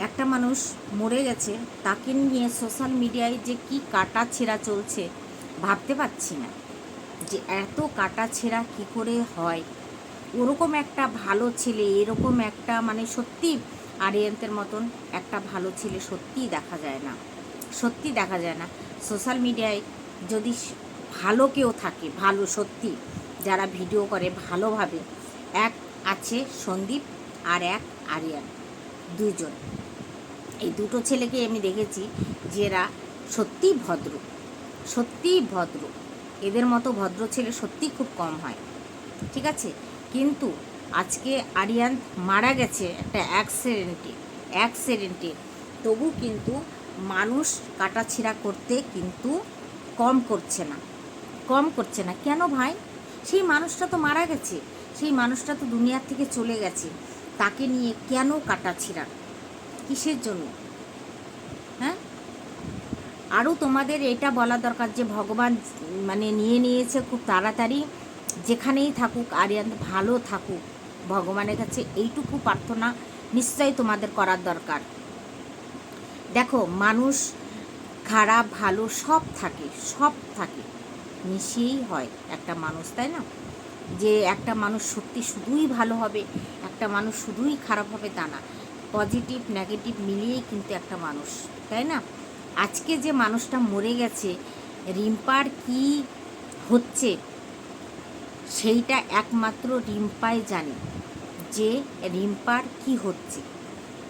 একটা মানুষ মরে গেছে, তাকে নিয়ে সোশ্যাল মিডিয়ায় যে কি কাটা ছেঁড়া চলছে, ভাবতে পারছি না। যে এত কাটা ছেঁড়া কী করে হয়? ওরকম একটা ভালো ছেলে, এরকম একটা মানে সত্যি আরিয়ান্তের মতন একটা ভালো ছেলে সত্যিই দেখা যায় না। সত্যি দেখা যায় না। সোশ্যাল মিডিয়ায় যদি ভালো কেউ থাকে, ভালো, সত্যি, যারা ভিডিও করে ভালোভাবে, এক আছে সন্দীপ আর এক আরিয়ান দুজন এই দুটো ছেলেকে আমি দেখেছি যে এরা সত্যিই ভদ্র সত্যিই ভদ্র। এদের মতো ভদ্র ছেলে সত্যিই খুব কম হয়, ঠিক আছে? কিন্তু আজকে আরিয়ান মারা গেছে একটা অ্যাক্সিডেন্টে অ্যাক্সিডেন্টে তবু কিন্তু মানুষ কাটাছিড়া করতে কিন্তু কম করছে না, কম করছে না। কেন ভাই? সেই মানুষটা তো মারা গেছে, সেই মানুষটা তো দুনিয়ার থেকে চলে গেছে। তাকে নিয়ে কেন কাটাছিড়া? কিসের জন্য? হ্যাঁ? আরও তোমাদের এটা বলা দরকার যে ভগবান মানে নিয়ে নিয়েছে খুব তাড়াতাড়ি, যেখানেই থাকুক, আরিয়ান ভালো থাকুক, ভগবানের কাছে এইটুকু প্রার্থনা নিশ্চয়ই তোমাদের করার দরকার। দেখো, মানুষ খারাপ, ভালো, সব থাকে সব থাকে, মিশিয়েই হয় একটা মানুষ, তাই না? যে একটা মানুষ সত্যি শুধুই ভালো হবে, একটা মানুষ শুধুই খারাপ হবে তা না। পজিটিভ, নেগেটিভ মিলিয়েই কিন্তু একটা মানুষ, তাই না? আজকে যে মানুষটা মরে গেছে, রিম্পার কি হচ্ছে সেইটা একমাত্র রিম্পাই জানে যে রিম্পার কি হচ্ছে।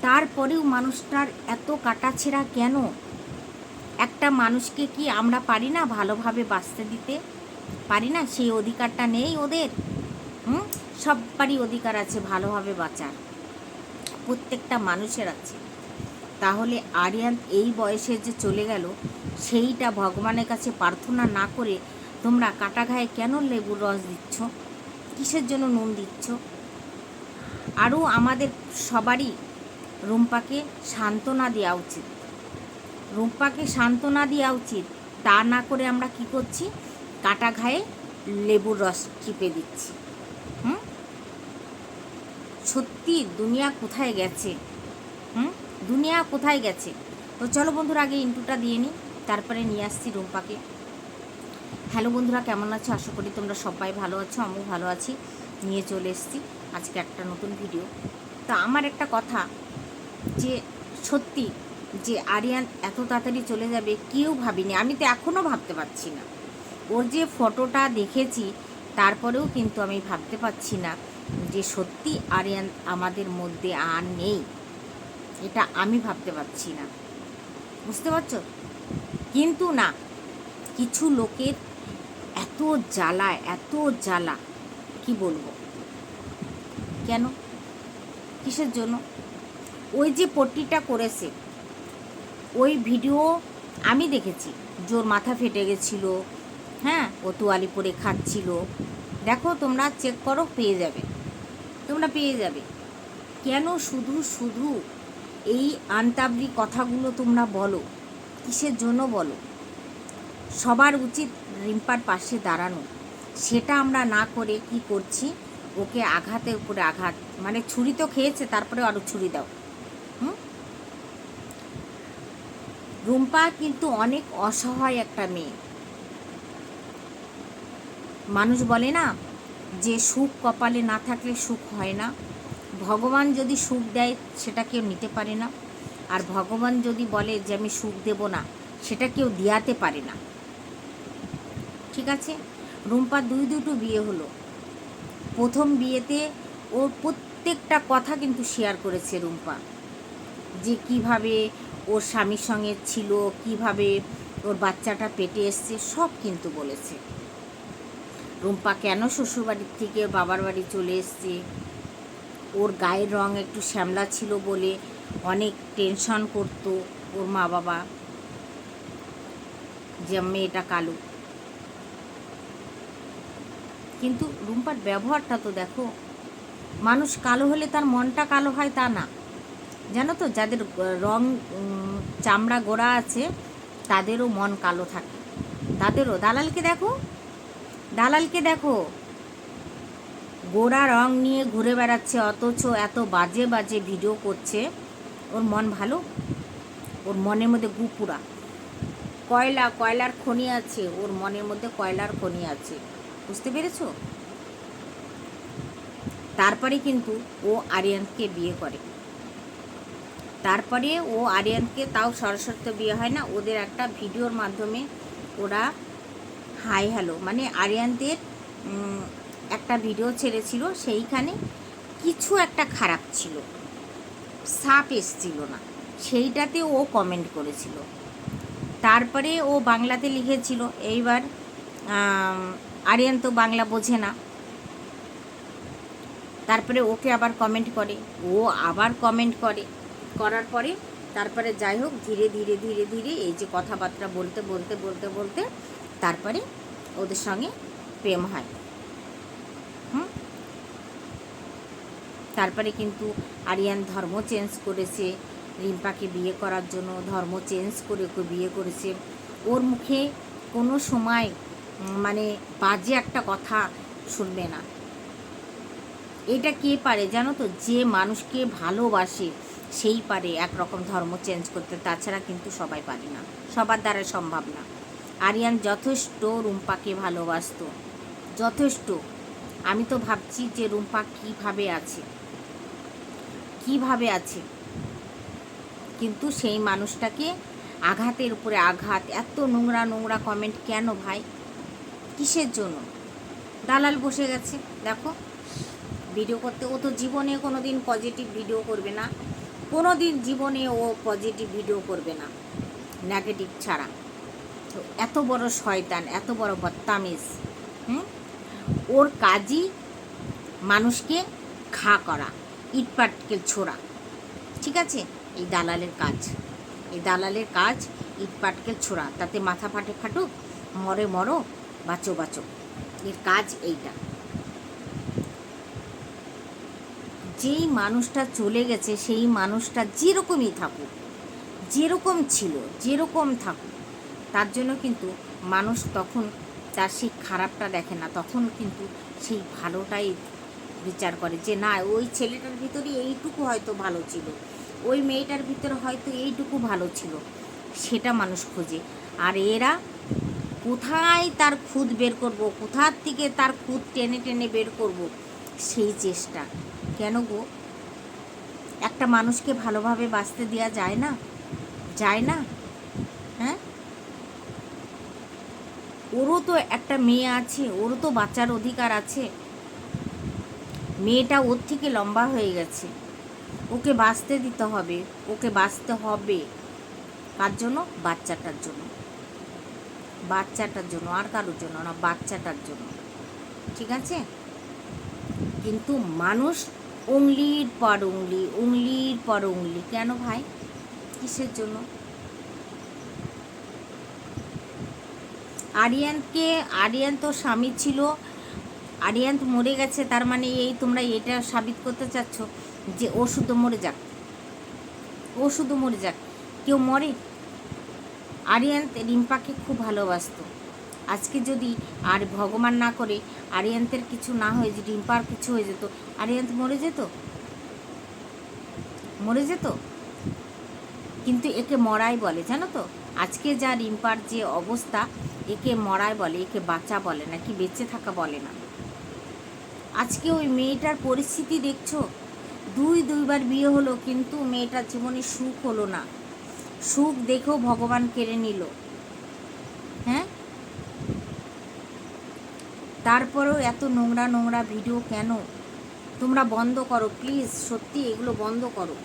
তারপরেও মানুষটার এত কাটাছেড়া কেন? একটা মানুষকে কি আমরা পারি না ভালোভাবে বাঁচতে দিতে? পারি না? সেই অধিকারটা নেই ওদের। হুম? সবারই অধিকার আছে ভালোভাবে বাঁচার। প্রত্যেকটা মানুষের আছে। তাহলে আরিয়ান এই বয়সে যে চলে গেল, সেইটা ভগবানের কাছে প্রার্থনা না করে তোমরা কাটা ঘায়ে কেন লেবুর রস দিচ্ছ? কিসের জন্য নুন দিচ্ছ? আরও আমাদের সবারই রুম্পাকে সান্ত্বনা দেওয়া উচিত। রুম্পাকে সান্ত্বনা দেওয়া উচিত, তা না করে আমরা কি করছি? কাটা ঘায়ে লেবুর রস চিপে দিচ্ছি। সত্যি দুনিয়া কোথায় গেছে? হুম? দুনিয়া কোথায় গেছে? তো চলো বন্ধুরা, আগে ইন্টুটা দিয়ে নিই, তারপরে নিয়ে আসছি রুম্পাকে। হ্যালো বন্ধুরা, কেমন আছো? আশা করি তোমরা সবাই ভালো আছো, আমিও ভালো আছি। নিয়ে চলে এসেছি আজকে একটা নতুন ভিডিও তা আমার একটা কথা, যে সত্যি যে আরিয়ান এত তাড়াতাড়ি চলে যাবে কেউ ভাবিনি, আমি তো এখনও ভাবতে পারছি না। ওর যে ফটোটা দেখেছি তারপরেও কিন্তু আমি ভাবতে পারছি না যে সত্যি আরিয়ান আমাদের মধ্যে আর নেই। এটা আমি ভাবতে পারছি না। বুঝতে পারছ? কিন্তু না, কিছু লোকের এত জ্বালা এত জ্বালা, কি বলব? কেন? কিসের জন্য? ওই যে পট্টিটা করেছে, ওই ভিডিও আমি দেখেছি। জোর মাথা ফেটে গেছিল হ্যাঁ ও তোয়ালি পরে খাচ্ছিল। দেখো, তোমরা চেক করো, পেয়ে যাবে। তোমরা পেয়ে যাবে। কেন শুধু শুধু এই আনতাবরি কথাগুলো তোমরা বলো? কিসের জন্য বলো? সবার উচিত রিম্পার পাশে দাঁড়ানো। সেটা আমরা না করে কি করছি? ওকে আঘাতের উপরে আঘাত মানে ছুরি তো খেয়েছে তারপরে আরও ছুরি দাও। হুম? রুম্পা কিন্তু অনেক অসহায় একটা মেয়ে। মানুষ বলে না যে সুখ কপালে না থাকলে সুখ হয় না। ভগবান যদি সুখ দেয়, সেটা কেউ নিতে পারে না। আর ভগবান যদি বলে যে আমি সুখ দেব না, সেটা কেউ দিয়াতে পারে না। ঠিক আছে? রুম্পার দুই দুটো বিয়ে হলো। প্রথম বিয়েতে ওর প্রত্যেকটা কথা কিন্তু শেয়ার করেছে রুম্পা। যে কীভাবে ওর স্বামীর সঙ্গে ছিল, কীভাবে ওর বাচ্চাটা পেটে এসছে, সব কিন্তু বলেছে। রুম্পা, কেন শ্বশুরবাড়ির থেকে বাবার বাড়ি চলে এসছে? ওর গায়ের রং একটু শ্যামলা ছিল বলে অনেক টেনশন করতো ওর মা বাবা যে মেয়েটা কালো। কিন্তু রুম্পার ব্যবহারটা তো দেখো, মানুষ কালো হলে তার মনটা কালো হয় তা না। জানো তো, যাদের রং চামড়া গোড়া আছে, তাদেরও মন কালো থাকে। তাদেরও। দালালকে দেখো দালালকে দেখো। গোড়া রং নিয়ে ঘুরে বেড়াচ্ছে, অথচ এত বাজে বাজে ভিডিও করছে। ওর মন ভালো? ওর মনের মধ্যে গুপুরা। কয়লা, কয়লার খনি আছে। ওর মনের মধ্যে কয়লার খনি আছে। বুঝতে পেরেছ? তারপরে কিন্তু ও আরিয়ানকে বিয়ে করে। তারপরে ও আরিয়ানকে, তাও সরাসরি বিয়ে হয় না। ওদের একটা ভিডিওর মাধ্যমে ওরা হাই হ্যালো মানে আরিয়ানদের একটা ভিডিও ছেড়েছিল, সেইখানে কিছু একটা খারাপ ছিল। সাপ এসছিল না। সেইটাতে ও কমেন্ট করেছিল। তারপরে ও বাংলাতে লিখেছিল, এইবার আরিয়ান তো বাংলা বোঝে না। তারপরে ওকে আবার কমেন্ট করে। ও আবার কমেন্ট করে। করার পরে, তারপরে যাই হোক, ধীরে ধীরে ধীরে ধীরে এই যে কথাবার্তা বলতে বলতে বলতে বলতে তারপরে ওদের সঙ্গে প্রেম হয়। হুম? তারপরে কিন্তু আরিয়ান ধর্ম চেঞ্জ করেছে। রিম্পাকে বিয়ে করার জন্য ধর্ম চেঞ্জ করে ওকে বিয়ে করেছে। ওর মুখে কোনো সময় মানে বাজে একটা কথা শুনবে না। এটা কে পারে জানো তো? যে মানুষকে ভালোবাসে, সেই পারে একরকম ধর্ম চেঞ্জ করতে। তাছাড়া কিন্তু সবাই পারে না। সবার দ্বারা সম্ভব না। আরিয়ান যথেষ্ট রুম্পাকে ভালোবাসতো। যথেষ্ট। আমি তো ভাবছি যে রুম্পা কীভাবে আছে। কীভাবে আছে? কিন্তু সেই মানুষটাকে আঘাতের উপরে আঘাত, এত নোংরা নোংরা কমেন্ট কেন ভাই? কিসের জন্য? দালাল বসে গেছে। দেখো ভিডিও করতে, ও তো জীবনে কোনো দিন পজিটিভ ভিডিও করবে না। কোনো দিন জীবনে ও পজিটিভ ভিডিও করবে না। নেগেটিভ ছাড়া। এত বড় শয়তান, এত বড় বদতামিজ হ্যাঁ ওর কাজই মানুষকে খা করা ইটপাটকেল ছোড়া, ঠিক আছে? এই দালালের কাজ, এই দালালের কাজ ইটপাটকেল ছোড়া, তাতে মাথা ফাটে ফাটুক, মরে মরো, বাঁচো বাঁচো। এর কাজ এইটা। যেই মানুষটা চলে গেছে, সেই মানুষটা যেরকমই থাকুক, যেরকম ছিল, যেরকম থাকুক তার জন্য কিন্তু মানুষ তখন তার সেই খারাপটা দেখে না। তখন কিন্তু সেই ভালোটাই বিচার করে যে, না, ওই ছেলেটার ভিতরে এইটুকু হয়তো ভালো ছিল। ওই মেয়েটার ভিতরে হয়তো এইটুকু ভালো ছিল। সেটা মানুষ খোঁজে। আর এরা কোথায় তার খুদ বের করব? কোথার থেকে তার খুদ টেনে টেনে বের করব? সেই চেষ্টা। কেন গো? একটা মানুষকে ভালোভাবে বাঁচতে দেওয়া যায় না? যায় না হ্যাঁ ওরও তো একটা মেয়ে আছে, ওরও তো বাচ্চার অধিকার আছে। মেয়েটা ওর থেকে লম্বা হয়ে গেছে। ওকে বাঁচতে দিতে হবে, ওকে বাঁচতে হবে। কার জন্য? বাচ্চাটার জন্য। বাচ্চাটার জন্য, আর কারোর জন্য না, বাচ্চাটার জন্য। ঠিক আছে? কিন্তু মানুষ উংলির পর উংলি উংলির পর উংলি কেন ভাই? কিসের জন্য? আরিয়ানকে, আরিয়ান তো স্বামী ছিল। আরিয়ান মরে গেছে, তার মানে এই তোমরা এটা সাবিত করতে চাচ্ছ যে ও শুধু মরে যাক। ও শুধু মরে যাক, কেউ মরে? আরিয়ান রিম্পাকে খুব ভালোবাসতো। আজকে যদি আর ভগবান না করে আরিয়ান্তের কিছু না হয়ে যে রিম্পার কিছু হয়ে যেত আরিয়ান্ত মরে যেত? মরে যেত? কিন্তু একে মরাই বলে, জানো তো? আজকে যা রিম্পার যে অবস্থা একে মরাই বলে, একে বাঁচা বলে না কি বেঁচে থাকা বলে না? আজকে ওই মেয়েটার পরিস্থিতি দেখছ? দুই, দুইবার বিয়ে হলো, কিন্তু মেয়েটার জীবনে সুখ হলো না। সুখ দেখেও ভগবান কেড়ে নিল। হ্যাঁ? তারপরেও এত নোংরা নোংরা ভিডিও কেন? তোমরা বন্ধ করো, প্লিজ, সত্যি এগুলো বন্ধ করো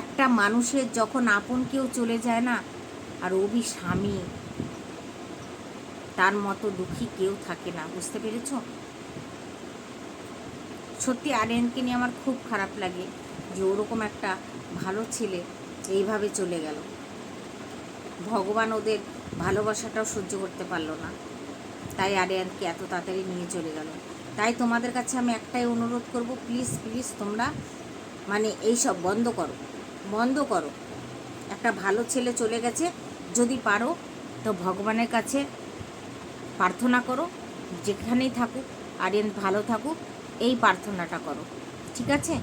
একটা মানুষের যখন আপন কেউ চলে যায় না, আর অভি স্বামী, তার মতো দুঃখী কেউ থাকে না, বুঝতে পেরেছ? সত্যি আরিয়ানকে নিয়ে আমার খুব খারাপ লাগে যে ওরকম একটা ভালো ছেলে এইভাবে চলে গেল। ভগবান ওদের ভালোবাসাটাও সহ্য করতে পারল না। তাই আরিয়ানকে এত তাড়াতাড়ি নিয়ে চলে গেল। তাই তোমাদের কাছে আমি একটাই অনুরোধ করব, প্লিজ প্লিজ তোমরা মানে এই সব বন্ধ করো। বন্ধ করো। একটা ভালো ছেলে চলে গেছে, যদি পারো তো ভগবানের কাছে প্রার্থনা করো, যেখানেই থাকুক, আরিয়ান ভালো থাকুক, এই প্রার্থনাটা করো। ঠিক আছে?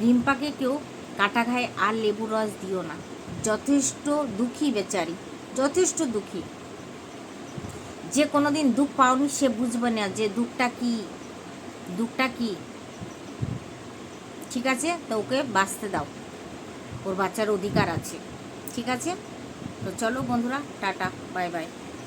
রিম্পাকে কেউ কাটা ঘায়ে আর লেবু রস দিও না। যথেষ্ট দুঃখী বেচারি, যথেষ্ট দুঃখী। যে কোনো দিন দুঃখ পাওনি, সে বুঝবে না যে দুঃখটা কি দুঃখটা কি। ঠিক আছে? তো ওকে বাঁচতে দাও। ওর বাচ্চার অধিকার আছে। ঠিক আছে? তো চলো বন্ধুরা টাটা বাই বাই।